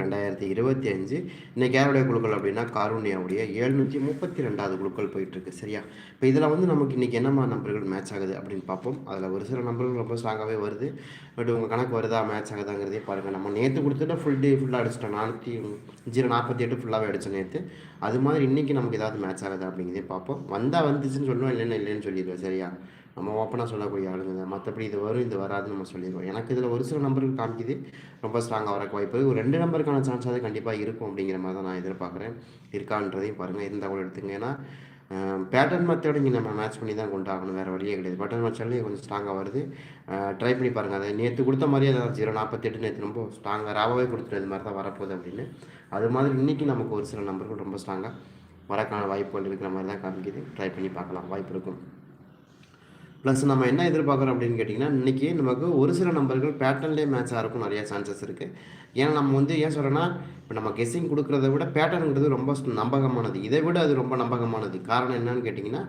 ரெண்டாயிரத்தி இருபத்தி அஞ்சு. இன்னைக்கு யாருடைய குழுக்கள் அப்படின்னா காரூனியாவுடைய எழுநூற்றி முப்பத்தி ரெண்டாவது குழுக்கள் போயிட்டுருக்கு சரியா? இப்போ இதில் வந்து நமக்கு இன்றைக்கி என்னமா நம்பர்கள் மேட்ச் ஆகுது அப்படின்னு பார்ப்போம். அதில் ஒரு சில நம்பர்கள் ரொம்ப ஸ்ட்ராங்காகவே வருது. பட் உங்கள் கணக்கு வருதா மேட்ச் ஆகுதாங்கிறதே பாருங்கள் நம்ம நேற்று கொடுத்துட்டு ஃபுல் டே ஃபுல்லாக அடிச்சிட்டோம். நானூற்றி ஜீரோ நாற்பத்தி எட்டு ஃபுல்லாகவே அடித்தோம் நேற்று அது மாதிரி இன்றைக்கி நமக்கு ஏதாவது மேட்ச் ஆகுது அப்படிங்கிறதே பார்ப்போம். வந்தால் வந்துச்சுன்னு சொல்லுவோம் இல்லைன்னு இல்லைன்னு சொல்லிடுவேன் சரியா? நம்ம ஓப்பனாக சொல்லக்கூடிய ஆளுங்க மற்றபடி இது வரும் இது வராதுன்னு நம்ம சொல்லிடுவோம். எனக்கு இதில் ஒரு சில நம்பர்கள் காமிக்குது. ரொம்ப ஸ்ட்ராங்காக வரக்கு வாய்ப்பு. ஒரு ரெண்டு நம்பருக்கான சான்ஸ் கண்டிப்பாக இருக்கும் அப்படிங்கிற மாதிரி தான் நான் எதிர்பார்க்குறேன். இருக்கான்றதையும் பாருங்கள் இருந்தால் கூட எடுத்துங்க ஏன்னா பேட்டர்ன் மெத்தட் இங்கே நம்ம மேட்ச் பண்ணி தான் கொண்டாகணும். வேறு வழியே கிடையாது. பேட்டர்ன் மெத்தட்லேயும் கொஞ்சம் ஸ்ட்ராங்காக வருது. ட்ரை பண்ணி பாருங்கள் அதை நேற்று கொடுத்த மாதிரியே அதான் ஜீரோ நாற்பத்தெட்டு நேற்று ரொம்ப ஸ்ட்ராங்காக ராவாகவே கொடுத்துட்டு இது மாதிரி தான் வரப்போகுது அப்படின்னு. அது மாதிரி இன்றைக்கி நமக்கு ஒரு சில நம்பர்கள் ரொம்ப ஸ்ட்ராங்காக வரக்கான வாய்ப்புகள் இருக்கிற மாதிரி தான் காமிக்குது. ட்ரை பண்ணி பார்க்கலாம். வாய்ப்பு இருக்கும். ப்ளஸ் நம்ம என்ன எதிர்பார்க்குறோம் அப்படின்னு கேட்டிங்கன்னா இன்றைக்கி நமக்கு ஒரு சில நம்பர்கள் பேட்டர்ன்லேயே மேட்ச் இருக்கும் நிறைய சான்சஸ் இருக்குது ஏன்னா நம்ம வந்து ஏன் சொல்கிறேன்னா இப்போ நம்ம கெஸ்ஸிங் கொடுக்குறத விட பேட்டர்னுங்கிறது ரொம்ப நம்பகமானது. இதை விட அது ரொம்ப நம்பகமானது. காரணம் என்னன்னு கேட்டிங்கன்னா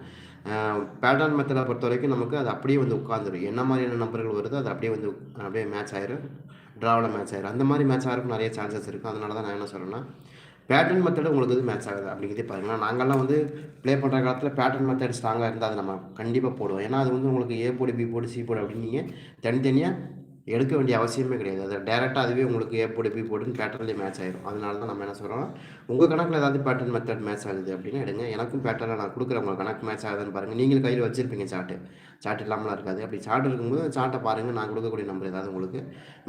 பேட்டர்ன் மெத்தடை பொறுத்த வரைக்கும் நமக்கு அது அப்படியே வந்து உட்காந்துரும் என்ன மாதிரியான நம்பர்கள் வருதோ அது அப்படியே வந்து அப்படியே மேட்ச் ஆயிரும். ட்ராவில் மேட்ச் ஆயிரும். அந்த மாதிரி மேட்ச் ஆகிறதுக்கு நிறைய சான்சஸ் இருக்குது அதனால தான் நான் என்ன சொல்கிறேன்னா பேட்டர்ன் மெத்தடு உங்களுக்கு வந்து மேட்ச் ஆகுது அப்படிங்கிறதே பார்த்தீங்கன்னா நாங்கள்லாம் வந்து ப்ளே பண்ணுற காலத்தில் பேட்டர்ன் மெத்தட் ஸ்ட்ராங்காக இருந்தால் அதை நம்ம கண்டிப்பாக போடுவோம். ஏன்னா அது வந்து உங்களுக்கு ஏ போடு பி போடு சி போடு அப்படின்னு நீங்கள் தனித்தனியாக எடுக்க வேண்டிய அவசியமே கிடையாது. அது டேரெக்டாக அதுவே உங்களுக்கு ஏ போடு பி போடுன்னு பேட்டர்லேயே மேட்ச் ஆயிரும். அதனால தான் நம்ம என்ன சொல்கிறோம் உங்கள் கணக்கில் ஏதாவது பேட்டர்ன் மெத்தட் மேட்ச் ஆகுது அப்படின்னு எடுங்க. எனக்கும் பேட்டர்னில் நான் கொடுக்குற உங்கள் கணக்கு மேட்ச் ஆகுதுன்னு பாருங்கள் நீங்கள் கையில் வச்சுருப்பீங்க சார்ட்டு சார்ட் இல்லாமலாம் இருக்காது. அப்படி சார்ட் இருக்கும்போது சார்ட்டை பாருங்கள் நான் கொடுக்கக்கூடிய நம்பர் ஏதாவது உங்களுக்கு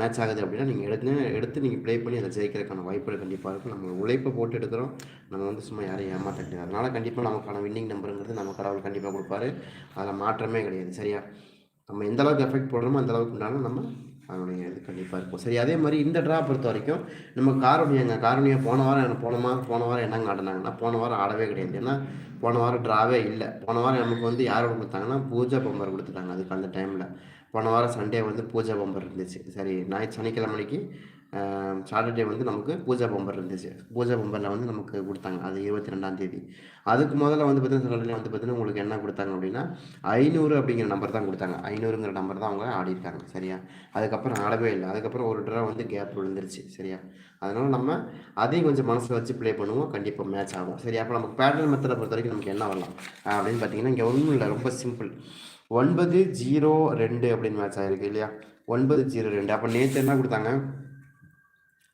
மேட்ச் ஆகுது அப்படின்னா நீங்கள் எடுத்து எடுத்து நீங்கள் ப்ளே பண்ணி அதை ஜெயிக்கிறதுக்கான வாய்ப்புகள் கண்டிப்பாக இருக்கும். நம்ம உழைப்பை போட்டு எடுக்கிறோம். நம்ம வந்து சும்மா யாரையும் ஏமாற்ற கிடையாது அதனால் கண்டிப்பாக நமக்கான வின்னிங் நம்பருங்கிறது நம்ம கடவுள் கண்டிப்பாக கொடுப்பாரு. அதில் மாற்றமே கிடையாது. சரியா? நம்ம எந்த அளவுக்கு எஃபெக்ட் போடுறோமோ அந்த அளவுக்கு உண்டான நம்ம அதனுடைய இது கண்டிப்பாக இருக்கும் சரி அதே மாதிரி இந்த ட்ரா பொறுத்த வரைக்கும் நம்ம காரணியங்க காரணியை போன வாரம் எனக்கு போன வாரம் போன வாரம் என்னங்க ஆடினாங்கன்னா போன வாரம் ஆடவே கிடையாது. ஏன்னா போன வாரம் ட்ராவே இல்லை. போன வாரம் நமக்கு வந்து யாரோட கொடுத்தாங்கன்னா பூஜா பம்பர் கொடுத்துட்டாங்க. அதுக்கு அந்த டைமில் போன வாரம் சண்டே வந்து பூஜா பம்பர் இருந்துச்சு. சரி ஞாயிற்று சனிக்கிழமைக்கு சாட்டர்டே வந்து நமக்கு பூஜா பம்பர் இருந்துச்சு. பூஜா பம்பரில் வந்து நமக்கு கொடுத்தாங்க. அது இருபத்தி ரெண்டாம் தேதி. அதுக்கு முதல்ல வந்து பார்த்தீங்கன்னா சாட்டர்டே வந்து பார்த்தீங்கன்னா உங்களுக்கு என்ன கொடுத்தாங்க அப்படின்னா ஐநூறு அப்படிங்கிற நம்பர் தான் கொடுத்தாங்க. ஐநூறுங்கிற நம்பர் தான் அவங்க ஆடிருக்காங்க சரியா? அதுக்கப்புறம் ஆடவே இல்லை. அதுக்கப்புறம் ஒரு ட்ரா வந்து கேப் விழுந்துருச்சு. சரியா? அதனால் நம்ம அதையும் கொஞ்சம் மனசில் வச்சு ப்ளே பண்ணுவோம். கண்டிப்பாக மேட்ச் ஆகும். சரி அப்போ நமக்கு பேட்டர்ன் மெத்தடை பொறுத்த வரைக்கும் நமக்கு என்ன வரலாம்? அப்படின்னு பார்த்தீங்கன்னா இங்கே ஒன்றும் இல்லை. ரொம்ப சிம்பிள் ஒன்பது ஜீரோ ரெண்டு அப்படின்னு மேட்ச் ஆகிருக்கு இல்லையா? ஒன்பது ஜீரோ ரெண்டு. அப்போ நேற்று என்ன கொடுத்தாங்க?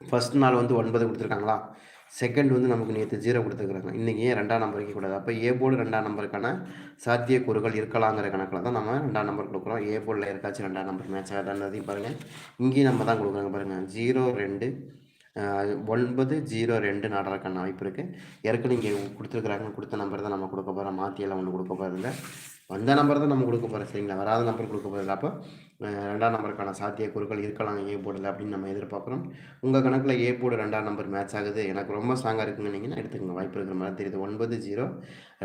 ஃபஸ்ட் நாள் வந்து ஒன்பது கொடுத்துருக்காங்களா? செகண்ட் வந்து நமக்கு நேற்று ஜீரோ கொடுத்துருக்குறாங்க. இன்றைக்கி ஏன் ரெண்டாம் நம்பர் வைக்கக்கூடாது அப்போ ஏ போர்டு ரெண்டாம் நம்பருக்கான சாத்தியக்கூறுகள் இருக்கலாங்கிற கணக்கில் தான் நம்ம ரெண்டாம் நம்பர் கொடுக்குறோம். ஏ போர்டில் இருக்காச்சும் ரெண்டாம் நம்பர் மேட்ச் ஆகாதுன்றதையும் பாருங்கள் இங்கேயும் நம்ம தான் கொடுக்குறாங்க பாருங்கள் ஜீரோ ரெண்டு ஒன்பது ஜீரோ ரெண்டு நடக்கிறக்கான வாய்ப்பு இருக்குது ஏற்கனவே இங்கே கொடுத்துருக்குறாங்க. கொடுத்த நம்பர் தான் நம்ம கொடுக்க போகிறோம் மாற்றியெல்லாம் ஒன்று கொடுக்க போகிறதில்ல வந்த நம்பர் தான் நம்ம கொடுக்க போகிறோம் சரிங்களா? வராத நம்பர் கொடுக்க போகிறதில்ல அப்போ ரெண்டாம் நம்பருக்கான சாத்திய குறுக்கள் இருக்கலாம் ஏ போர்டில் அப்படின்னு நம்ம எதிர்பார்க்குறோம். உங்கள் கணக்கில் ஏ போர்டு ரெண்டாம் நம்பர் மேட்ச் ஆகுது. எனக்கு ரொம்ப ஸ்ட்ராங்காக இருக்குங்கன்னீங்கன்னா எடுத்துக்கங்க. வாய்ப்பு இருக்கிற மாதிரி தெரியுது. ஒன்பது ஜீரோ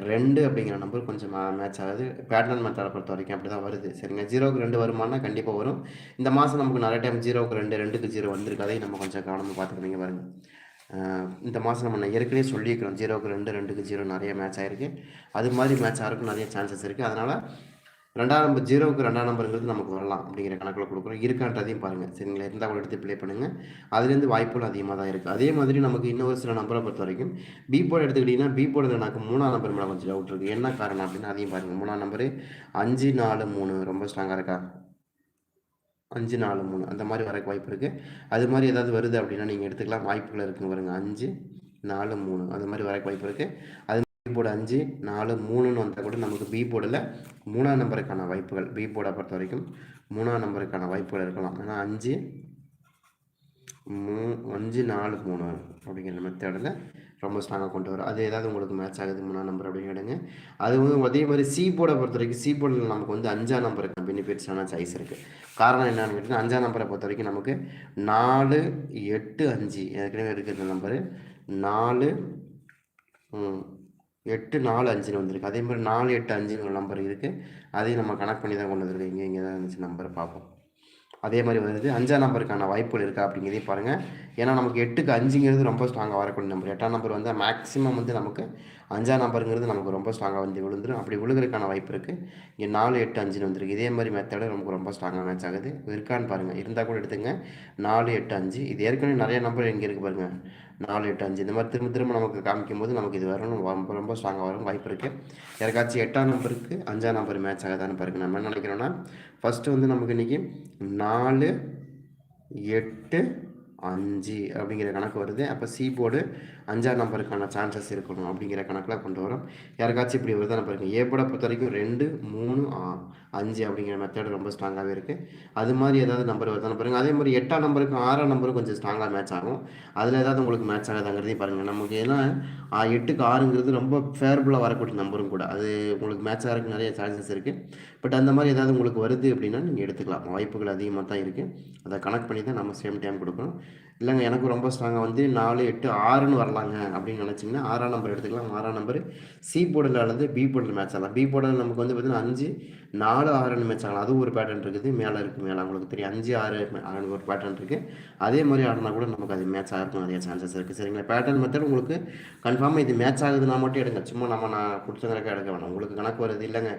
ரெண்டு அப்படிங்கிற நம்பர் கொஞ்சம் மேட்ச் ஆகுது. பேட்டர்ன் மெத்தடை பொறுத்த வரைக்கும் அப்படி தான் வருது. சரிங்க. ஜீரோக்கு ரெண்டு வருமானா கண்டிப்பாக வரும். இந்த மாதம் நமக்கு நிறைய டைம் ஜீரோக்கு ரெண்டு ரெண்டுக்கு ஜீரோ வந்திருக்கு. அதையும் நம்ம கொஞ்சம் கவனமாக பார்த்துக்கிறீங்க பாருங்கள் இந்த மாதம் நம்ம ஏற்கனவே சொல்லியிருக்கிறோம். ஜீரோக்கு ரெண்டு ரெண்டுக்கு ஜீரோ நிறைய மேட்ச் ஆகிருக்கு அது மாதிரி மேட்ச் ஆகிறதுக்கு நிறைய சான்சஸ் இருக்குது அதனால் ரெண்டாம் நம்பர் ஜீரோவுக்கு ரெண்டாம் நம்பருங்கிறது நமக்கு வரலாம் அப்படிங்கிற கணக்கில் கொடுக்குறோம். இருக்கான்றதையும் பாருங்கள் சரிங்களா? இருந்தால் கூட எடுத்து ப்ளே பண்ணுங்கள் அதுலேருந்து வாய்ப்புகள் அதிகமாக தான் இருக்குது அதே மாதிரி நமக்கு இன்னொரு சில நம்பரை பொறுத்த வரைக்கும் பி போர்டு எடுத்துக்கிட்டிங்கன்னா பி போர்டில் எனக்கு மூணாம் நம்பர் மேலே கொஞ்சம் டவுட் இருக்குது என்ன காரணம் அப்படின்னு அதையும் பாருங்கள் மூணாம் நம்பரு அஞ்சு நாலு மூணு. ரொம்ப ஸ்ட்ராங்காக இருக்கா? அஞ்சு நாலு மூணு. அந்த மாதிரி வரக்கு வாய்ப்பு இருக்குது அது மாதிரி ஏதாவது வருது அப்படின்னா நீங்கள் எடுத்துக்கலாம். வாய்ப்புகள் இருக்குங்க வருங்க அஞ்சு நாலு மூணு. அந்த மாதிரி வரக்கு வாய்ப்பு இருக்குது அது போர்டு அஞ்சு நாலு மூணுன்னு வந்தால் கூட நமக்கு பி போர்டில் மூணாம் நம்பருக்கான வாய்ப்புகள் பி போர்டை பொறுத்த வரைக்கும் மூணாம் நம்பருக்கான வாய்ப்புகள் இருக்கலாம். ஏன்னா அஞ்சு மூ அஞ்சு நாலு மூணு அப்படிங்கிற மெத்தடில் ரொம்ப ஸ்ட்ராங்காக கொண்டு வரும். அது ஏதாவது உங்களுக்கு மேட்ச் ஆகுது மூணாம் நம்பர் அப்படின்னு எடுங்க அது வந்து அதே மாதிரி சி போர்டை பொறுத்த வரைக்கும் சி போர்டில் நமக்கு வந்து அஞ்சாம் நம்பருக்கு பெனிஃபிட்ஸான சாய்ஸ் இருக்குது காரணம் என்னன்னு கேட்டிங்கன்னா அஞ்சாம் நம்பரை பொறுத்த வரைக்கும் நமக்கு நாலு எட்டு அஞ்சு ஏற்கனவே இருக்கிற நம்பரு நாலு எட்டு நாலு அஞ்சுன்னு வந்திருக்கு. அதே மாதிரி நாலு எட்டு அஞ்சுன்னு ஒரு நம்பர் இருக்குது அதையும் நம்ம கனெக்ட் பண்ணி தான் கொண்டு வந்துருக்கு இங்கே இங்கே தான் இருந்துச்சு நம்பரை பார்ப்போம். அதே மாதிரி வருது அஞ்சாம் நம்பருக்கான வாய்ப்புகள் இருக்கா அப்படிங்கிறதையும் பாருங்கள் ஏன்னா நமக்கு எட்டுக்கு அஞ்சுங்கிறது ரொம்ப ஸ்ட்ராங்காக வரக்கூடிய நம்பர் எட்டாம் நம்பர் வந்து மேக்ஸிமம் வந்து நமக்கு அஞ்சாம் நம்பருங்கிறது நமக்கு ரொம்ப ஸ்ட்ராங்காக வந்து விழுந்துடும் அப்படி விழுகிறதுக்கான வாய்ப்பு இருக்குது இங்கே நாலு எட்டு அஞ்சுன்னு வந்துருக்கு. இதே மாதிரி மெத்தடு நமக்கு ரொம்ப ஸ்ட்ராங்காக மேட்ச் ஆகுது. இருக்கான்னு பாருங்கள் இருந்தால் கூட எடுத்துங்க. நாலு எட்டு அஞ்சு. இது ஏற்கனவே நிறைய நம்பர் இங்கே இருக்குது பாருங்கள் நாலு எட்டு அஞ்சு. இந்த மாதிரி திரும்ப திரும்ப நமக்கு காமிக்கும் போது நமக்கு இது வரணும். ரொம்ப ரொம்ப ஸ்ட்ராங்காக வரும் வாய்ப்பு இருக்குது யாருக்காச்சும் எட்டாம் நம்பருக்கு அஞ்சாம் நம்பர் மேட்ச் ஆகுதான்னு பாருங்க. நம்ம என்ன நினைக்கிறோன்னா ஃபஸ்ட்டு வந்து நமக்கு இன்றைக்கி நாலு எட்டு அஞ்சு அப்படிங்கிற கணக்கு வருது. அப்போ சி போர்டு அஞ்சாம் நம்பருக்கான சான்சஸ் இருக்கணும் அப்படிங்கிற கணக்கில் கொண்டு வரோம். யாருக்காச்சும் இப்படி வருதா பாருங்க ஏ போர்டை பொறுத்த வரைக்கும் ரெண்டு மூணு அஞ்சு அப்படிங்கிற மெத்தட் ரொம்ப ஸ்ட்ராங்காகவே இருக்குது அது மாதிரி ஏதாவது நம்பர் வருதான்னு பாருங்கள் அதே மாதிரி எட்டாம் நம்பருக்கும் ஆறாம் நம்பரும் கொஞ்சம் ஸ்ட்ராங்காக மேட்ச் ஆகும். அதில் ஏதாவது உங்களுக்கு மேட்ச் ஆகாதாங்கிறதையும் பாருங்கள் நமக்கு ஏன்னா எட்டுக்கு ஆறுங்கிறது ரொம்ப ஃபேவரபுளாக வரக்கூடிய நம்பரும் கூட. அது உங்களுக்கு மேட்ச் ஆகிறதுக்கு நிறைய சான்சஸ் இருக்குது பட் அந்த மாதிரி ஏதாவது உங்களுக்கு வருது அப்படின்னா நீங்கள் எடுத்துக்கலாம். வாய்ப்புகள் அதிகமாக தான் இருக்குது அதை கனெக்ட் பண்ணி தான் நம்ம சேம் டைம் கொடுக்கணும். இல்லைங்க எனக்கு ரொம்ப ஸ்ட்ராங்காக வந்து நாலு எட்டு ஆறுன்னு வரலாங்க அப்படின்னு நினச்சிங்கன்னா ஆறாம் நம்பர் எடுத்துக்கலாம். ஆறாம் நம்பர் சி போர்டில் அல்லது பி போர்டில் மேட்ச் ஆகலாம். பி போர்டில் நமக்கு வந்து பார்த்திங்கன்னா அஞ்சு நாலு ஆறுன்னு மேட்ச் ஆகலாம். அது ஒரு பேட்டர்ன் இருக்குது. மேலே இருக்குது மேலே. உங்களுக்கு தெரியும். அஞ்சு ஆறு ஆறு ஒரு பேட்டர்ன் இருக்குது அதே மாதிரி ஆடினா கூட நமக்கு அது மேட்ச் ஆகிறதுக்கும் நிறைய சான்சஸ் இருக்குது சரிங்களா? பேட்டர்ன் மெத்தட் உங்களுக்கு கன்ஃபார்மாக இது மேட்ச் ஆகுதுன்னா மட்டும் எடுங்க. சும்மா நம்ம நான் கொடுத்ததுனாக்கா எடுக்க வேணாம். உங்களுக்கு கணக்கு வருது இல்லைங்க.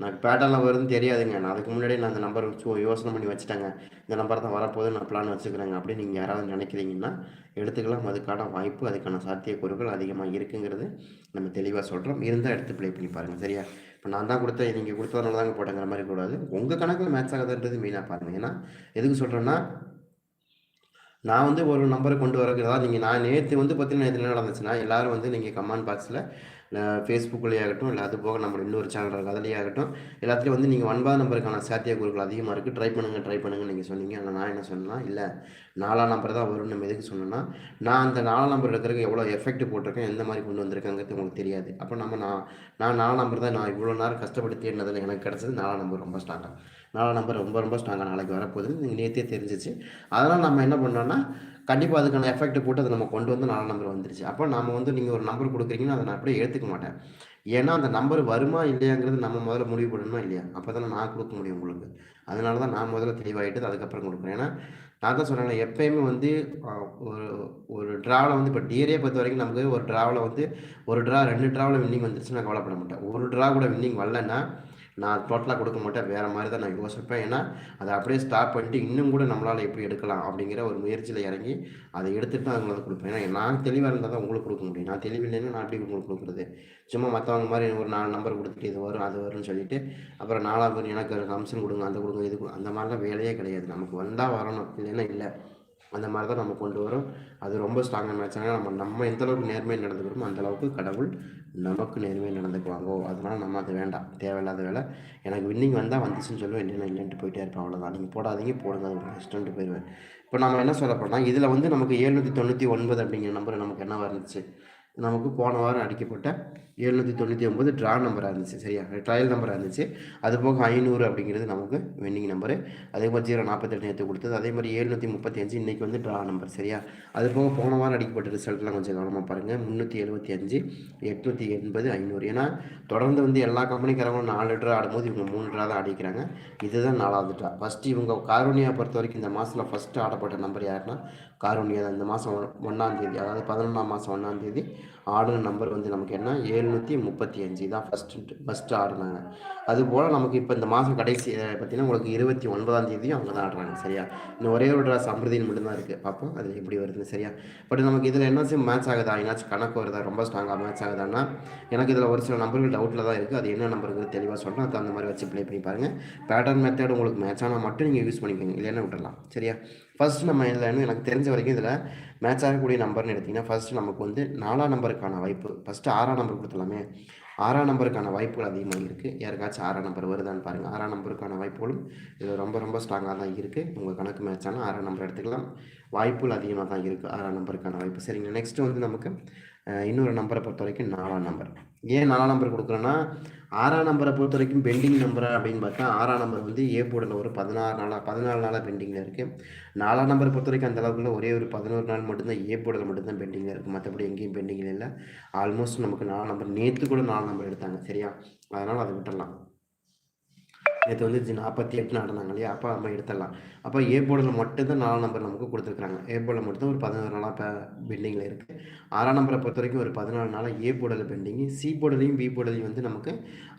எனக்கு பேட்டர்னில் வருதுன்னு தெரியாதுங்க. நான் அதுக்கு முன்னாடியே நான் அந்த நம்பர் யோசனை பண்ணி வச்சுட்டேங்க. இந்த நம்பர் தான் வரப்போகுது நான் பிளான் வச்சுக்கிறேங்க அப்படின்னு நீங்கள் யாராவது நினைக்கிறீங்கன்னா எடுத்துக்கலாம். அதுக்கான வாய்ப்பு அதுக்கான சாத்தியக்கூறுகள் அதிகமாக இருக்குங்கிறது நம்ம தெளிவாக சொல்கிறோம் இருந்தால் எடுத்து ப்ளே பண்ணி பாருங்கள் சரியா? இப்போ நான் தான் கொடுத்தேன் நீங்கள் கொடுத்ததுனால தாங்க போட்டேங்கிற மாதிரி கூடாது. உங்கள் கணக்கில் மேட்ச் ஆகுதுன்றது மெயினாக பாருங்கள் ஏன்னா எதுக்கு சொல்கிறேன்னா நான் வந்து ஒரு நம்பரை கொண்டு வரக்கிறதா நீங்கள் நான் நேற்று வந்து பார்த்தீங்கன்னா நேற்று என்ன நடந்துச்சுன்னா எல்லாரும் வந்து நீங்கள் கமெண்ட் பாக்ஸில் ஃபேஸ்புக்லேயே ஆகட்டும் இல்லை அது போக நம்மளோட இன்னொரு சேனல் இருக்குது அதுலேயே ஆகட்டும் எல்லாத்துலேயும் வந்து நீங்கள் ஒன்பதாம் நம்பருக்கான சாத்தியக்கூறுகள் அதிகமாக இருக்குது ட்ரை பண்ணுங்கள் ட்ரை பண்ணுங்கள் நீங்கள் சொன்னீங்க. ஆனால் நான் என்ன சொன்னேன்னா இல்லை நாலாம் நம்பர் தான் வரும். நம்ம எதுக்கு சொன்னேன்னா நான் அந்த நாலாம் நம்பர் எடுக்கிறதுக்கு எவ்வளோ எஃபெக்ட் போட்டிருக்கேன் எந்த மாதிரி கொண்டு வந்திருக்கேங்கிறது உங்களுக்கு தெரியாது. அப்போ நம்ம நான் நான் நாலாம் நம்பர் தான் நான் இவ்வளோ நேரம் கஷ்டப்பட்டு தேடினதில் எனக்கு கிடச்சது நாலாம் நம்பர் ரொம்ப ஸ்ட்ராங்காக நாலாம் நம்பர் ரொம்ப ரொம்ப ஸ்ட்ராங்காக நாளைக்கு வரப்போகுது நீங்கள் நேற்றே தெரிஞ்சிச்சு. அதனால் நம்ம என்ன பண்ணோன்னா கண்டிப்பாக அதுக்கான எஃபெக்ட் போட்டு அதை நம்ம கொண்டு வந்து நாலு நம்பர் வந்துருச்சு. அப்போ நம்ம வந்து நீங்கள் ஒரு நம்பர் கொடுக்குறீங்கன்னா அதை நான் அப்படியே எடுத்துக்க மாட்டேன். ஏன்னா அந்த நம்பர் வருமா இல்லையாங்கிறது நம்ம முதல்ல முடிவு பண்ணணுமா இல்லையா? அப்போ தானே நான் கொடுக்க முடியும் உங்களுக்கு. அதனால தான் நான் முதல்ல தெளிவாகிட்டு அதுக்கப்புறம் கொடுக்குறேன். ஏன்னா நான் தான் சொன்னேன் எப்பயுமே வந்து ஒரு ஒரு ட்ராவில் வந்து இப்போ டியரே பொறுத்த வரைக்கும் நமக்கு ஒரு ட்ராவில் வந்து ஒரு ட்ரா ரெண்டு ட்ராவில் வின்னிங் வந்துருச்சு நான் கவலைப்பட மாட்டேன். ஒரு ட்ரா கூட வின்னிங் வரலன்னா நான் டோட்டலாக கொடுக்க மாட்டேன் வேறு மாதிரி தான் நான் யோசிப்பேன். ஏன்னா அதை அப்படியே ஸ்டாப் பண்ணிட்டு இன்னும் கூட நம்மளால் எப்படி எடுக்கலாம் அப்படிங்கிற ஒரு முயற்சியில் இறங்கி அதை எடுத்துட்டு தான் அவங்களுக்கு கொடுப்பேன். ஏன்னா நான் தெளிவாக இருந்தால் தான் உங்களுக்கு கொடுக்க முடியும். நான் தெளிவில்லைன்னா நான் எப்படி உங்களுக்கு கொடுக்குறது? சும்மா மற்றவங்க மாதிரி ஒரு நாலு நம்பர் கொடுத்துட்டு இது வரும் அது வரும்னு சொல்லிட்டு அப்புறம் நாலாவது எனக்கு கமிஷன் கொடுங்க அந்த கொடுங்க இது அந்த மாதிரிலாம் வேலையே கிடையாது. நமக்கு வந்தால் வரணும் இல்லைன்னா இல்லை. அந்த மாதிரி தான் நம்ம கொண்டு வரோம். அது ரொம்ப ஸ்ட்ராங்காக மேட்ச் ஆனால் நம்ம நம்ம எந்த அளவுக்கு நேர்மையாக நடந்துக்கிறோமோ அந்த அளவுக்கு கடவுள் நமக்கு நேர்மையாக நடந்துக்குவாங்கோ. அதனால நம்ம அது வேண்டாம். தேவையில்லாத வேலை. எனக்கு வின்னிங் வந்தால் வந்துச்சுன்னு சொல்லுவேன். இல்லைன்னா இல்லைன்ட்டு போயிட்டே இருப்பேன். அவ்வளோதான் நீங்கள் போடாதீங்க. போடுங்க. அது உங்கள் போயிடுவேன் இப்போ நம்ம என்ன சொல்ல போனால் இதில் வந்து நமக்கு எழுநூற்றி தொண்ணூற்றி ஒன்பது அப்படிங்கிற நம்பர் நமக்கு என்ன வந்துச்சு? நமக்கு போன வாரம் அடிக்கப்பட்ட எழுநூற்றி தொண்ணூற்றி ஒம்பது ட்ரா நம்பராக இருந்துச்சு சரியா? ட்ரையல் நம்பராக இருந்துச்சு. அது போக ஐநூறு அப்படிங்கிறது நமக்கு வின்னிங் நம்பரு அதே மாதிரி ஜீரோ நாற்பத்தெட்டு நேற்று கொடுத்தது. அதே மாதிரி எழுநூற்றி முப்பத்தி அஞ்சு இன்றைக்கி வந்து ட்ரா நம்பர் சரியா? அது போக போன வாரம் அடிக்கப்பட்ட ரிசல்ட்லாம் கொஞ்சம் கவனமாக பாருங்கள் முந்நூற்றி எழுபத்தி அஞ்சு எட்நூற்றி எண்பது ஐநூறு. ஏன்னா தொடர்ந்து வந்து எல்லா கம்பெனிக்காரங்களும் நாலு ட்ரா ஆடும்போது இவங்க மூணு ட்ரா தான் அடிக்கிறாங்க. இதுதான் நாலாவது ட்ரா ஃபஸ்ட்டு இவங்க காரோனியா பொறுத்த வரைக்கும் இந்த மாதத்தில் ஃபஸ்ட்டு ஆடப்பட்ட நம்பர் யாருன்னா காரூனியா இந்த மாதம் ஒன்றாம் தேதி அதாவது பதினொன்றாம் மாதம் ஒன்றாம் தேதி ஆடின நம்பர் வந்து நமக்கு என்ன? ஏழ்நூற்றி முப்பத்தி அஞ்சு தான் ஃபஸ்ட்டு ஃபஸ்ட்டு ஆடினாங்க அதுபோல் நமக்கு இப்போ இந்த மாதம் கடைசி பார்த்திங்கன்னா பார்த்தீங்கன்னா உங்களுக்கு இருபத்தி ஒன்பதாம் தேதியும் அவங்க தான் ஆடுறாங்க சரியா? இன்னும் ஒரே ஒரு ட்ராஸ் சம்பிரதியின் மட்டும்தான் இருக்குது பார்ப்போம் அது எப்படி வருதுன்னு சரியா? பட் நமக்கு இதில் என்னாச்சும் மேட்ச் ஆகுதா? என்னாச்சும் கணக்கு வருதா? ரொம்ப ஸ்ட்ராங்காக மேட்ச் ஆகுதான்னா எனக்கு இதில் ஒரு சில நம்பர்கள் டவுட்டில் தான் இருக்குது அது என்ன நம்பருங்கிறது தெளிவாக சொல்கிறேன் அது அந்த மாதிரி வச்சு ப்ளே பண்ணி பாருங்கள் பேட்டர்ன் மெத்தட் உங்களுக்கு மேட்ச் ஆனால் மட்டும் நீங்கள் யூஸ் பண்ணிக்கோங்க. இல்லைன்னா விட்டுடலாம் சரியா? ஃபர்ஸ்ட் நம்ம இதில் எனக்கு தெரிஞ்ச வரைக்கும் இதில் மேட்ச் ஆகக்கூடிய நம்பர்னு எடுத்திங்கன்னா ஃபர்ஸ்ட் நமக்கு வந்து நாலாம் நம்பருக்கான வாய்ப்பு. ஃபஸ்ட்டு ஆறாம் நம்பர் கொடுத்துலாமே ஆறாம் நம்பருக்கான வாய்ப்புகள் அதிகமாக இருக்குது யாருக்காச்சும் ஆறாம் நம்பர் வருதான்னு பாருங்கள் ஆறாம் நம்பருக்கான வாய்ப்புகளும் இதில் ரொம்ப ரொம்ப ஸ்ட்ராங்காக தான் இருக்குது உங்கள் கணக்கு மேட்ச் ஆனால் ஆறாம் நம்பர் எடுத்துக்கலாம். வாய்ப்புகள் அதிகமாக தான் இருக்குது ஆறாம் நம்பருக்கான வாய்ப்பு. சரிங்க நெக்ஸ்ட்டு வந்து நமக்கு இன்னொரு நம்பரை பொறுத்த வரைக்கும் நாலாம் நம்பர் ஏன் நாலாம் நம்பர் கொடுக்குறேன்னா ஆறாம் நம்பரை பொறுத்த வரைக்கும் பெண்டிங் நம்பர் அப்படின்னு பார்த்தா ஆறாம் நம்பர் வந்து ஏ போர்டில் ஒரு பதினாறு நாளாக பதினாலு நாளாக பெண்டிங்கில் இருக்குது நாலாம் நம்பரை பொறுத்த வரைக்கும் அந்த அளவுக்குள்ள ஒரே ஒரு பதினோரு நாள் மட்டும்தான் ஏ போர்டில் மட்டும்தான் பெண்டிங்கில் இருக்குது மற்றபடி எங்கேயும் பெண்டிங்கில் இல்லை. ஆல்மோஸ்ட் நமக்கு நாலு நம்பர் நேற்று கூட நாலு நம்பர் எடுத்தாங்க சரியா? அதனால் அதை விட்டுடலாம் நேற்று வந்து நாற்பத்தி எட்டு நடந்தாங்க இல்லையா? அப்போ நம்ம எடுத்துடலாம். அப்போ ஏ போர்டில் மட்டும்தான் நாலாம் நம்பர் நமக்கு கொடுத்துருக்குறாங்க. ஏ போர்டில் மட்டும் ஒரு பதினோரு நாளாக இப்போ பெண்டிங்கில் இருக்குது ஆறாம் நம்பரை பொறுத்த வரைக்கும் ஒரு பதினாலு நாளாக ஏ போர்டில் பெண்டிங்கு சி போர்டிலையும் பி போர்டிலையும் வந்து நமக்கு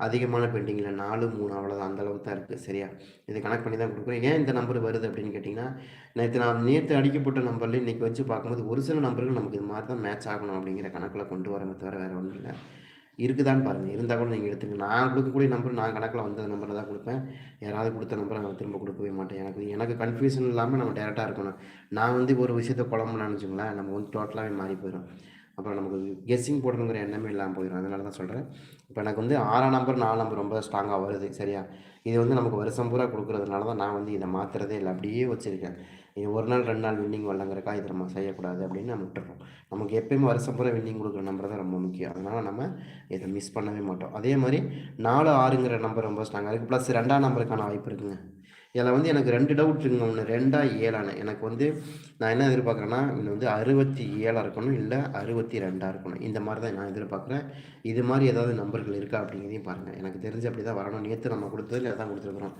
அதிகமான பெண்டிங்கில் நாலு மூணு அவ்வளோதான் அந்த தான் இருக்குது சரியா? இது கனெக்ட் பண்ணி தான் கொடுக்குறோம். ஏன் இந்த நம்பர் வருது அப்படின்னு கேட்டிங்கன்னா நேற்று நான் நேற்று அடிக்கப்பட்ட நம்பரில் இன்றைக்கி வச்சு பார்க்கும்போது ஒரு சில நம்பர்கள் நமக்கு இது மாதிரி தான் மேட்ச் ஆகணும் அப்படிங்கிற கணக்கில் கொண்டு வரமே தவிர வேறு ஒன்றும் இல்லை. இருக்குதான்னு பாருங்கள் இருந்தால் கூட நீங்கள் எடுத்துங்க. நான் கொடுக்கக்கூடிய நம்பர் நான் கணக்கில் வந்த நம்பரை தான் கொடுப்பேன். யாராவது கொடுத்த நம்பரை நான் திரும்ப கொடுக்கவே மாட்டேன். எனக்கு எனக்கு கன்ஃபியூஷன் இல்லாமல் நம்ம டேரெக்டாக இருக்கணும். நான் வந்து ஒரு விஷயத்த குழம்புலான்னு வச்சுங்களேன் நம்ம வந்து டோட்டலாகவே மாறி போயிடும் அப்புறம் நமக்கு கெஸ்ஸிங் போடணுங்கிற எண்ணமே இல்லாமல் போயிடும் அதனால தான் சொல்கிறேன் இப்போ எனக்கு வந்து ஆறாம் நம்பர் நாலு நம்பர் ரொம்ப ஸ்ட்ராங்காக வருது. சரியா? இது வந்து நமக்கு வருஷம் பூரா கொடுக்குறதுனால தான் நான் வந்து இதை மாற்றுறதே இல்லை. அப்படியே வச்சுருக்கேன். இது ஒரு நாள் ரெண்டு நாள் வின்னிங் வரலங்கிறக்கா இது நம்ம செய்யக்கூடாது அப்படின்னு நம்ம விட்டுறோம். நமக்கு எப்பயுமே வருஷம் பூரா வின்னிங் கொடுக்குற நம்பர் தான் ரொம்ப முக்கியம். அதனால் நம்ம இதை மிஸ் பண்ணவே மாட்டோம். அதே மாதிரி நாலு ஆறுங்கிற நம்பர் ரொம்ப ஸ்ட்ராங்காக இருக்குது ப்ளஸ் ரெண்டாம் நம்பருக்கான வாய்ப்பு இருக்குங்க. இதில் வந்து எனக்கு ரெண்டு டவுட் இருக்குங்க ஒன்று ரெண்டா ஏழான எனக்கு வந்து நான் என்ன எதிர்பார்க்குறேன்னா இன்னும் வந்து அறுபத்தி ஏழாக இருக்கணும் இல்லை அறுபத்தி ரெண்டாக இருக்கணும். இந்த மாதிரி தான் நான் எதிர்பார்க்குறேன். இது மாதிரி ஏதாவது நம்பர்கள் இருக்கா அப்படிங்கிறதையும் பாருங்கள் எனக்கு தெரிஞ்சு அப்படி தான் வரணும். நேற்று நம்ம கொடுத்ததில் தான் கொடுத்துருக்குறோம்.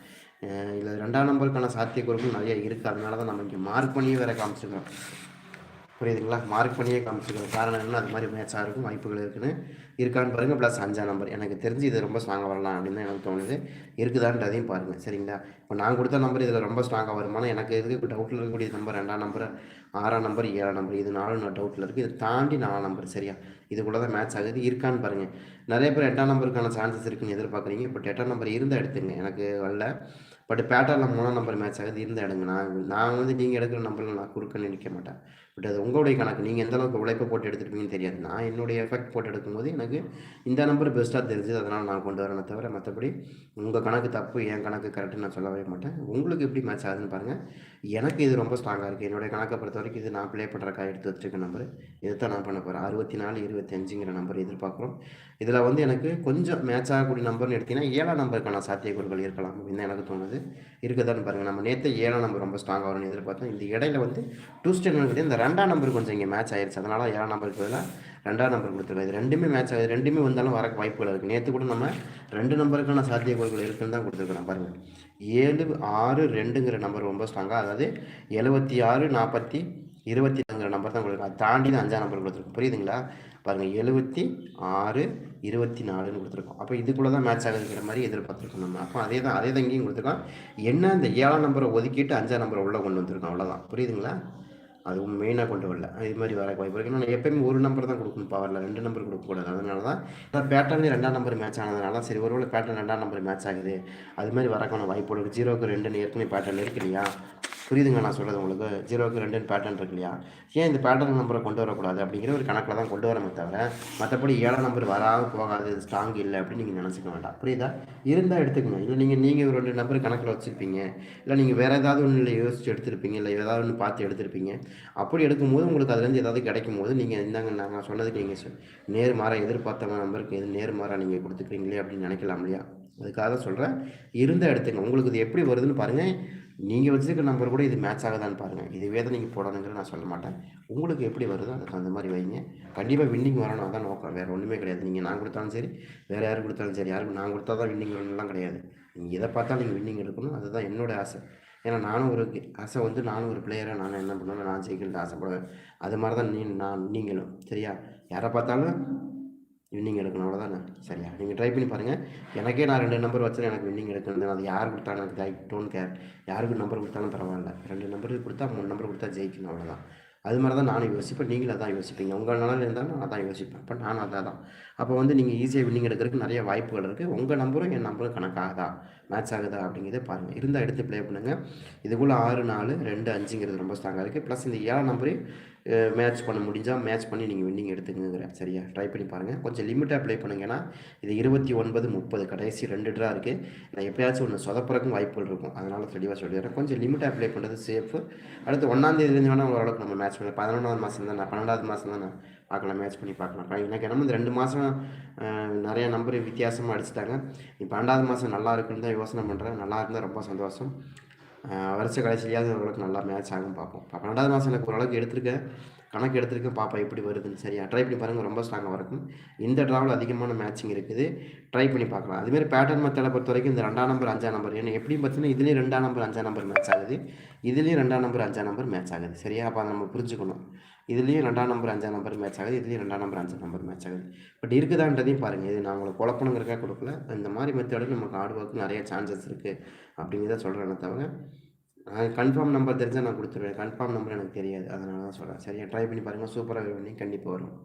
இல்லை ரெண்டாம் நம்பருக்கான சாத்தியக்கூறுகள் நிறைய இருக்குது அதனால தான் நம்ம இங்கே மார்க் பண்ணியே வேறு காமிச்சிருக்கோம் புரியுதுங்களா? மார்க் பண்ணியே காமிச்சிருக்கோம் காரணம் என்ன அது மாதிரி மேட்சாக இருக்கும் வாய்ப்புகள் இருக்குன்னு இருக்கான்னு பாருங்கள் ப்ளஸ் அஞ்சாம் நம்பர் எனக்கு தெரிஞ்சு இது ரொம்ப ஸ்ட்ராங்காக வரலாம் அப்படின்னு தான் எனக்கு தோணுது. இருக்குதான்றதையும் பாருங்கள் சரிங்களா? இப்போ நான் கொடுத்த நம்பர் இதில் ரொம்ப ஸ்ட்ராங்காக வருமானம் எனக்கு இதுக்கு டவுட்டில் இருக்கக்கூடிய நம்பர் ரெண்டாம் நம்பர் ஆறாம் நம்பர் ஏழாம் நம்பர் இது நாலு நான் டவுட்டில் இருக்குது இதை தாண்டி நாலாம் நம்பர் சரியா? இதுக்குள்ளே தான் மேட்ச் ஆகுது இருக்கான்னு பாருங்கள் நிறைய பேர் எட்டாம் நம்பருக்கான சான்சஸ் இருக்குன்னு எதிர்பார்க்குறீங்க. பட் எட்டாம் நம்பர் இருந்தால் எடுத்துங்க எனக்கு வரல. பட் பேட்டர்னில் மூணாம் நம்பர் மேட்ச் ஆகுது இருந்தால் எடுங்க நான் நான் வந்து நீங்கள் எடுக்கிற நம்பரில் நான் குறுக்கன்னு நிற்க மாட்டேன். பட் அது உங்களுடைய கணக்கு. நீங்கள் எந்த அளவுக்கு உழைப்பை போட்டு எடுத்துருப்பீங்கன்னு தெரியாது. நான் என்னுடைய எஃபெக்ட் போட்டு எடுக்கும்போது எனக்கு இந்த நம்பர் பெஸ்ட்டாக தெரிஞ்சு அதனால் நான் கொண்டு வரேனே தவிர மற்றபடி உங்கள் கணக்கு தப்பு என் கணக்கு கரெக்டுன்னு நான் சொல்லவே மாட்டேன். உங்களுக்கு எப்படி மேட்ச் ஆகுதுன்னு பாருங்கள் எனக்கு இது ரொம்ப ஸ்ட்ராங்காக இருக்குது என்னுடைய கணக்கை பொறுத்த வரைக்கும் இது நான் ப்ளே பண்ணுறக்கா எடுத்து வச்சுருக்க நம்பர் இதை தான் நான் பண்ண போகிறேன் அறுபத்தி நாலு இருபத்தஞ்சுங்கிற நம்பர் எதிர்பார்க்குறோம். இதில் வந்து எனக்கு கொஞ்சம் மேட்ச் ஆகக்கூடிய நம்பர்னு எடுத்திங்கன்னா ஏழாம் நம்பருக்கான சாத்தியக்கூறுகள் இருக்கலாம். அப்படின்னு எனக்கு தோணுது. இருக்குதான்னு பாருங்கள் நம்ம நேற்று ஏழாம் நம்பர் ரொம்ப ஸ்ட்ராங்காக வரும்னு எதிர்பார்த்தோம். இந்த இடையில வந்து டூ ஸ்டேட் இந்த ரெண்டாம் நம்பர் கொஞ்சம் இங்கே மேட்ச் ஆயிடுச்சு அதனால் ஏழாம் நம்பருக்கு பதிலாக ரெண்டாம் நம்பர் கொடுத்துருக்கோம் இது ரெண்டுமே மேட்ச் ஆகுது. ரெண்டுமே வந்தாலும் வர வாய்ப்புகள் இருக்குது நேற்று கூட நம்ம ரெண்டு நம்பருக்கான சாத்தியக்கூறுகள் இருக்குன்னு தான் கொடுத்துருக்கோம் பாருங்கள் ஏழு ஆறு ரெண்டுங்கிற நம்பர் ரொம்ப ஸ்ட்ராங்காக அதாவது எழுபத்தி ஆறு நாற்பத்தி இருபத்தி நாலுங்கிற நம்பர் தான் கொடுக்குறோம் அதை தாண்டி தான் அஞ்சாம் நம்பர் கொடுத்துருக்கோம். புரியுதுங்களா? பாருங்கள் எழுபத்தி ஆறு இருபத்தி நாலுன்னு கொடுத்துருக்கோம். அப்போ இதுக்குள்ளே தான் மேட்ச் ஆகுதுங்கிற மாதிரி எதிர்பார்த்துருக்கோம் நம்ம. அப்போ அதே தான் அதே தான் இங்கேயும் கொடுத்துருக்கோம். என்ன இந்த ஏழாம் நம்பரை ஒதுக்கிட்டு அஞ்சாம் நம்பரை உள்ளே கொண்டு வந்திருக்கோம். அவ்வளோதான் புரியுதுங்களா? அதுவும் மெயினாக கொண்டு வரல. இது மாதிரி வர வாய்ப்பு இருக்குது நான் எப்பயுமே ஒரு நம்பர் தான் கொடுக்கணும் பவரில் ரெண்டு நம்பர் கொடுக்கக்கூடாது. அதனால தான் நான் பேட்டர்னே ரெண்டாம் நம்பர் மேட்ச் ஆனதுனால சரி ஒருவேளை பேட்டர்ன் ரெண்டாம் நம்பர் மேட்ச் ஆகுது. அது மாதிரி வரக்கான வாய்ப்பு இருக்குது ஜீரோக்கு ரெண்டுன்னு ஏற்கனவே பேட்டர்ன் இருக்கு இல்லையா புரியுதுங்க நான் சொல்கிறது உங்களுக்கு. ஜீரோக்கு ரெண்டுன்னு பேட்டர்ன் இருக்கு இல்லையா? ஏன் இந்த பேட்டர்ன் நம்பரை கொண்டு வரக்கூடாது அப்படிங்கிற ஒரு கணக்கில் தான் கொண்டு வரமே தவிர மற்றபடி ஏழாம் நம்பர் வராது போகாது ஸ்ட்ராங் இல்லை அப்படின்னு நீங்கள் நினச்சிக்க வேண்டாம். புரியுதா? இருந்தால் எடுத்துக்கணும் இல்லை நீங்கள் நீங்கள் ஒரு ரெண்டு நம்பர் கணக்கில் வச்சுருப்பீங்க. இல்லை நீங்கள் வேறு ஏதாவது ஒன்று யோசிச்சு எடுத்திருப்பீங்க. இல்லை ஏதாவது ஒன்று பார்த்து எடுத்திருப்பீங்க. அப்படி எடுக்கும்போது உங்களுக்கு அதுலேருந்து ஏதாவது கிடைக்கும் போது நீங்கள் இந்தாங்க நாங்கள் சொன்னதுக்கு நீங்கள் நேர்மாறாக எதிர்பார்த்த நம்பருக்கு எது நேர்மாறாக நீங்கள் கொடுத்துக்கிறீங்களே அப்படின்னு நினைக்கலாம் இல்லையா? அதுக்காக தான் சொல்கிறேன் இருந்தால் எடுத்துங்க. உங்களுக்கு இது எப்படி வருதுன்னு பாருங்கள் நீங்கள் வச்சுருக்க நம்பர் கூட இது மேட்ச் ஆகுதான்னு பாருங்கள் இதுவே தான் நீங்கள் போடணுங்கிற நான் சொல்ல மாட்டேன். உங்களுக்கு எப்படி வருதோ அதுக்கு அந்த மாதிரி வைங்க. கண்டிப்பாக வின்னிங் வரணும் அதான் நோக்கம். வேறு ஒன்றுமே கிடையாது. நீங்கள் நான் கொடுத்தாலும் சரி வேறு யார் கொடுத்தாலும் சரி யாருக்கு நான் கொடுத்தா தான் வின்னிங் வரணும்லாம் கிடையாது. நீங்கள் எதை பார்த்தாலும் நீங்கள் வின்னிங் எடுக்கணும். அதுதான் என்னோடய ஆசை. ஏன்னா நானும் ஒரு ஆசை வந்து நானும் ஒரு பிளேயராக நானும் என்ன பண்ணுவேன் நான் ஜெயிக்கணும்னு ஆசைப்படுவேன். அது மாதிரி தான் நீ நான் நீங்களும். சரியா? யாரை பார்த்தாலும் வின்னிங் எடுக்கணும் அவ்வளோதானே சரியா? நீங்கள் ட்ரை பண்ணி பாருங்கள் எனக்கே நான் ரெண்டு நம்பர் வச்சு எனக்கு வின்னிங் எடுக்கணும் அது யார் கொடுத்தாலும் எனக்கு ஐ டோன்ட் கேர் யாருக்கு நம்பர் கொடுத்தாலும் பரவாயில்ல. ரெண்டு நம்பர் கொடுத்தா மூணு நம்பர் கொடுத்தா ஜெயிக்கணும் அவ்வளோதான் அது மாதிரி தான் நானும் யோசிப்பேன். நீங்களும் அதான் யோசிப்பீங்க. உங்கள் நாளில் இருந்தாலும் நான் அதான் யோசிப்பேன். அப்போ நான் அதான் தான் அப்போ வந்து நீங்கள் ஈஸியாக வின்னிங் எடுக்கிறதுக்கு நிறைய வாய்ப்புகள் இருக்குது உங்கள் நம்பரும் என் நம்பரும் கணக்காகுதா மேட்ச் ஆகுதா? அப்படிங்கிறத பாருங்கள் இருந்தால் எடுத்து ப்ளே பண்ணுங்கள் இதுக்குள்ளே ஆறு நாலு ரெண்டு அஞ்சுங்கிறது ரொம்ப ஸ்ட்ராங்காக இருக்குது ப்ளஸ் இந்த ஏழாம் நம்பரையும் மேட்ச் பண்ண முடிஞ்சால் மேட்ச் பண்ணி நீங்கள் வின்னிங் எடுத்துக்கங்கிறேன் சரியா? ட்ரை பண்ணி பாருங்கள் கொஞ்சம் லிமிட்டாக ப்ளே பண்ணுங்கன்னா இது இருபத்தி ஒன்பது முப்பது கடைசி ரெண்டு ட்ரா இருக்குது நான் எப்பயாச்சும் ஒன்று சொதப்புறக்கும் வாய்ப்புகள் இருக்கும். அதனால் தெளிவாக சொல்லிடுறேன். கொஞ்சம் லிமிட்டாக ப்ளே பண்ணுறது சேஃபு அடுத்து ஒன்றாந்தேதிலேருந்து வேணால் ஓரளவுக்கு நம்ம மேட்ச் பண்ணலாம். பதினொன்றாவது மாதம் தான்? பன்னெண்டாவது மாதம் தான்? நான் பார்க்கலாம் மேட்ச் பண்ணி பார்க்கலாம். எனக்கு என்ன இந்த ரெண்டு மாதம் நிறைய நம்பர் வித்தியாசமாக அடிச்சிட்டாங்க. இப்போ பன்னெண்டாவது மாதம் நல்லா இருக்குன்னு தான் யோசனை பண்ணுறேன் நல்லா இருந்தால் ரொம்ப சந்தோஷம். வருஷ கடைசியாவது ஓரளவுக்கு நல்லா மேட்ச் ஆகும் பார்ப்போம். இப்போ பன்னெண்டாவது மாதம் எனக்கு ஓரளவுக்கு எடுத்திருக்கேன். கணக்கு எடுத்திருக்கேன் பாப்பா எப்படி வருதுன்னு. சரியா? ட்ரை பண்ணி பாருங்கள் ரொம்ப ஸ்ட்ராங்காக இருக்கும் இந்த ட்ராவில் அதிகமான மேட்சிங் இருக்குது. ட்ரை பண்ணி பார்க்கலாம். அதுமாரி பேட்டர்ன் மெத்தடை பொறுத்த வரைக்கும் இந்த ரெண்டாம் நம்பர் அஞ்சாம் நம்பர் ஏன்னா எப்படியும் பார்த்தீங்கன்னா இதுலேயும் ரெண்டாம் நம்பர் அஞ்சாம் நம்பர் மேட்ச் ஆகுது. இதுலேயும் ரெண்டாம் நம்பர் அஞ்சாம் நம்பர் மேட்ச் ஆகுது. சரியா? அப்போ அதை நம்ம புரிஞ்சுக்கணும். இதுலேயும் ரெண்டாம் நம்பர் அஞ்சாம் நம்பர் மேட்ச் ஆகுது. இதுலேயும் ரெண்டாம் நம்பர் அஞ்சாம் நம்பர் மேட்ச் ஆகுது. பட் இருக்குதான்றதையும் பாருங்கள் இது நான் உங்களுக்கு குழப்பணுங்கிறக்காக கொடுக்கல. இந்த மாதிரி மெத்தடு நமக்கு ஹார்ட் ஒர்க்கு நிறைய சான்சஸ் இருக்குது அப்படிங்கிறத சொல்கிறேன் தவிர கன்ஃபார்ம் நம்பர் தெரிஞ்சால் நான் கொடுத்துருவேன். கன்ஃபார்ம் நம்பர் எனக்கு தெரியாது. அதனால தான் சொல்கிறேன் சரியா? ட்ரை பண்ணி பாருங்கள் சூப்பராக பண்ணி கண்டிப்பாக வரும்.